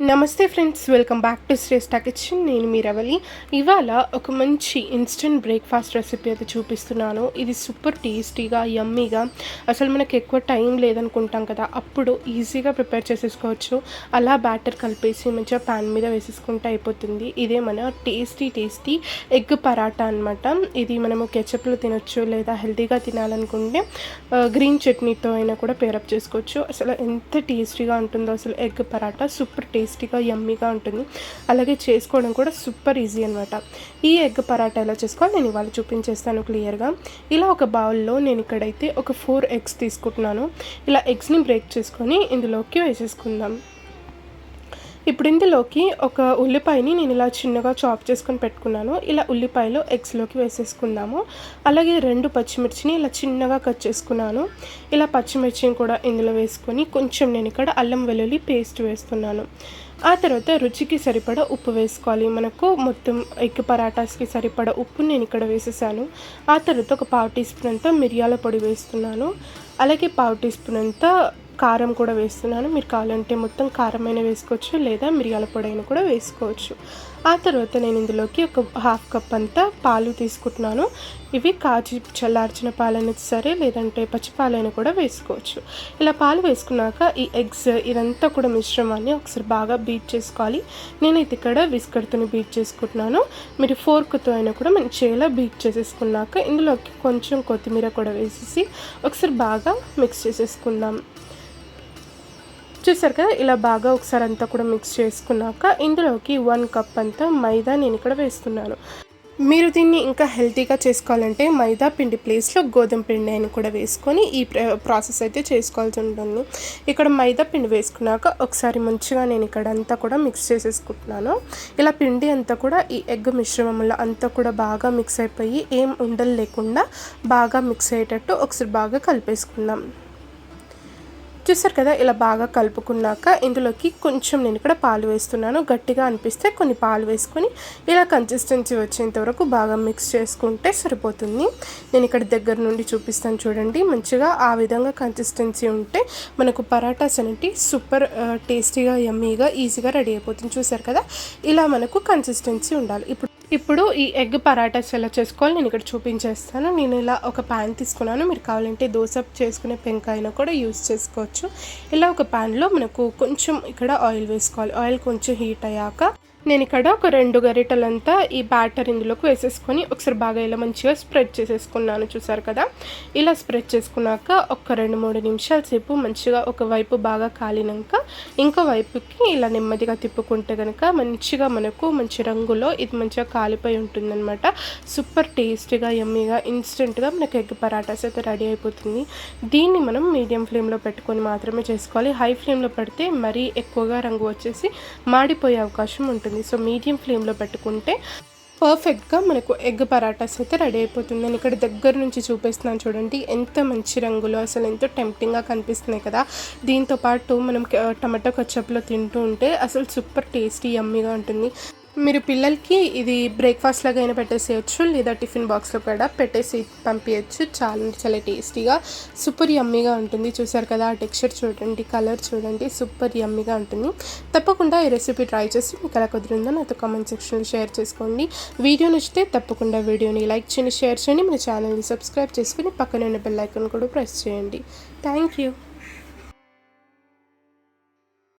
నమస్తే friends welcome back to Shreshta kitchen. నేను మీ రవలి. ఇవాళ ఒక మంచి ఇన్స్టెంట్ బ్రేక్ఫాస్ట్ రెసిపీ అయితే చూపిస్తున్నాను. ఇది సూపర్ టేస్టీగా యమ్మీగా అసలు మనకు ఎక్కువ టైం లేదనుకుంటాం కదా అప్పుడు ఈజీగా ప్రిపేర్ చేసేసుకోవచ్చు. అలా బ్యాటర్ కలిపేసి మంచిగా ప్యాన్ మీద వేసేసుకుంటే అయిపోతుంది. ఇదే మన టేస్టీ టేస్టీ ఎగ్ పరాటా అనమాట ఇది మనము కెచప్లో తినొచ్చు లేదా హెల్తీగా తినాలనుకుంటే గ్రీన్ చట్నీతో అయినా కూడా పేరప్ చేసుకోవచ్చు. అసలు ఎంత టేస్టీగా ఉంటుందో అసలు ఎగ్ పరాటా సూపర్ టేస్ట్ టేస్టీగా యమ్మీగా ఉంటుంది. అలాగే చేసుకోవడం కూడా సూపర్ ఈజీ అనమాట ఈ ఎగ్ పరాటా ఎలా చేసుకోవాలి? నేను ఇవాళ చూపించేస్తాను క్లియర్గా. ఇలా ఒక బౌల్లో నేను ఇక్కడైతే ఒక ఫోర్ ఎగ్స్ తీసుకుంటున్నాను. ఇలా ఎగ్స్ని బ్రేక్ చేసుకొని ఇందులోకి వేసేసుకుందాం. ఇప్పుడు ఇందులోకి ఒక ఉల్లిపాయని నేను ఇలా చిన్నగా చాప్ చేసుకొని పెట్టుకున్నాను. ఇలా ఉల్లిపాయలు ఎగ్స్లోకి వేసేసుకుందాము. అలాగే రెండు పచ్చిమిర్చిని ఇలా చిన్నగా కట్ చేసుకున్నాను. ఇలా పచ్చిమిర్చిని కూడా ఇందులో వేసుకొని కొంచెం నేను ఇక్కడ అల్లం వెల్లుల్లి పేస్ట్ వేస్తున్నాను. ఆ తర్వాత రుచికి సరిపడ ఉప్పు వేసుకోవాలి. మనకు మొత్తం ఎగ్ పరాటాస్కి సరిపడ ఉప్పు నేను ఇక్కడ వేసేసాను. ఆ తర్వాత ఒక పావు టీ స్పూన్ అంతా మిరియాల పొడి వేస్తున్నాను. అలాగే పావు టీ స్పూన్ అంతా కారం కూడా వేస్తున్నాను. మీరు కావాలంటే మొత్తం కారమైన వేసుకోవచ్చు లేదా మిరియాల పొడి అయినా కూడా వేసుకోవచ్చు. ఆ తర్వాత నేను ఇందులోకి ఒక హాఫ్ కప్ అంతా పాలు తీసుకుంటున్నాను. ఇవి కాచి చల్లార్చిన పాలైనా సరే లేదంటే పచ్చి పాలైనా కూడా వేసుకోవచ్చు. ఇలా పాలు వేసుకున్నాక ఈ ఎగ్స్ ఇదంతా కూడా మిశ్రమాన్ని ఒకసారి బాగా బీట్ చేసుకోవాలి. నేనైతే ఇక్కడ విస్కర్తోని బీట్ చేసుకుంటున్నాను. మీరు ఫోర్క్తో అయినా కూడా మంచిగా బీట్ చేసేసుకున్నాక ఇందులోకి కొంచెం కొత్తిమీర కూడా వేసేసి ఒకసారి బాగా మిక్స్ చేసేసుకుందాం. చూసారు కదా ఇలా బాగా ఒకసారి అంతా కూడా మిక్స్ చేసుకున్నాక ఇందులోకి వన్ కప్ అంతా మైదా నేను ఇక్కడ వేస్తున్నాను. మీరు దీన్ని ఇంకా హెల్తీగా చేసుకోవాలంటే మైదా పిండి ప్లేస్లో గోధుమ పిండి అని కూడా వేసుకొని ఈ ప్రాసెస్ అయితే చేసుకోవాల్సి ఉంటుంది. ఇక్కడ మైదా పిండి వేసుకున్నాక ఒకసారి మంచిగా నేను ఇక్కడ అంతా కూడా మిక్స్ చేసేసుకుంటున్నాను. ఇలా పిండి అంతా కూడా ఈ ఎగ్ మిశ్రమంలో అంతా కూడా బాగా మిక్స్ అయిపోయి ఏం ఉండలు లేకుండా బాగా మిక్స్ అయ్యేటట్టు ఒకసారి బాగా కలిపేసుకుందాం. చూసారు కదా ఇలా బాగా కలుపుకున్నాక ఇందులోకి కొంచెం నేను ఇక్కడ పాలు వేస్తున్నాను. గట్టిగా అనిపిస్తే కొన్ని పాలు వేసుకొని ఇలా కన్సిస్టెన్సీ వచ్చేంత వరకు బాగా మిక్స్ చేసుకుంటే సరిపోతుంది. నేను ఇక్కడ దగ్గర నుండి చూపిస్తాను చూడండి. మంచిగా ఆ విధంగా కన్సిస్టెన్సీ ఉంటే మనకు పరాటాస్ అనేవి సూపర్ టేస్టీగా యమ్మీగా ఈజీగా రెడీ అయిపోతుంది. చూసారు కదా? ఇలా మనకు కన్సిస్టెన్సీ ఉండాలి. ఇప్పుడు ఇప్పుడు ఈ ఎగ్ పరాటాస్ ఎలా చేసుకోవాలి నేను ఇక్కడ చూపించేస్తాను. నేను ఇలా ఒక ప్యాన్ తీసుకున్నాను. మీరు కావాలంటే దోశ చేసుకునే పెంకాయన కూడా యూస్ చేసుకోవచ్చు. ఇలా ఒక ప్యాన్లో మనకు కొంచెం ఇక్కడ ఆయిల్ వేసుకోవాలి. ఆయిల్ కొంచెం హీట్ అయ్యాక నేను ఇక్కడ ఒక రెండు గరిటలంతా ఈ బ్యాటర్ ఇందులోకి వేసేసుకొని ఒకసారి బాగా ఇలా మంచిగా స్ప్రెడ్ చేసేసుకున్నాను. చూసారు కదా? ఇలా స్ప్రెడ్ చేసుకున్నాక ఒక రెండు మూడు నిమిషాల సేపు మంచిగా ఒక వైపు బాగా కాలినాక ఇంకో వైపుకి ఇలా నెమ్మదిగా తిప్పుకుంటే కనుక మంచిగా మనకు మంచి రంగులో ఇది మంచిగా కాలిపోయి ఉంటుందన్నమాట. సూపర్ టేస్టీగా ఎమ్మీగా ఇన్స్టెంట్గా మనకు ఎగ్ పరాటాస్ అయితే రెడీ అయిపోతుంది. దీన్ని మనం మీడియం ఫ్లేమ్లో పెట్టుకొని మాత్రమే చేసుకోవాలి. హై ఫ్లేమ్లో పెడితే మరీ ఎక్కువగా రంగు వచ్చేసి మాడిపోయే అవకాశం ఉంటుంది. సో మీడియం ఫ్లేమ్లో పెట్టుకుంటే పర్ఫెక్ట్గా మనకు ఎగ్ పరాటాస్ అయితే రెడీ అయిపోతుంది. నేను ఇక్కడ దగ్గర నుంచి చూపిస్తున్నాను చూడండి. ఎంత మంచి రంగులో అసలు ఎంతో టెంప్టింగ్గా కనిపిస్తున్నాయి కదా. దీంతో పాటు మనం టమాటో కచ్చప్లో తింటూ ఉంటే అసలు సూపర్ టేస్టీ యమ్మీగా ఉంటుంది. మీరు పిల్లలకి ఇది బ్రేక్ఫాస్ట్ లాగా అయినా పెట్టేసేయచ్చు లేదా టిఫిన్ బాక్స్లో కూడా పెట్టేసి పంపించచ్చు చాలా చాలా టేస్టీగా సూపర్ యమ్మీగా ఉంటుంది. చూసారు కదా ఆ టెక్స్చర్ చూడండి కలర్ చూడండి సూపర్ యమ్మీగా ఉంటుంది. తప్పకుండా ఈ రెసిపీ ట్రై చేసి మీకు ఎలా కుదిరిందో నాతో కామెంట్ సెక్షన్లో షేర్ చేసుకోండి. వీడియో నచ్చితే తప్పకుండా వీడియోని లైక్ చేయండి షేర్ చేయండి. మన ఛానల్ని సబ్స్క్రైబ్ చేసుకుని పక్కన ఉన్న బెల్ ఐకాన్ కూడా ప్రెస్ చేయండి. Thank you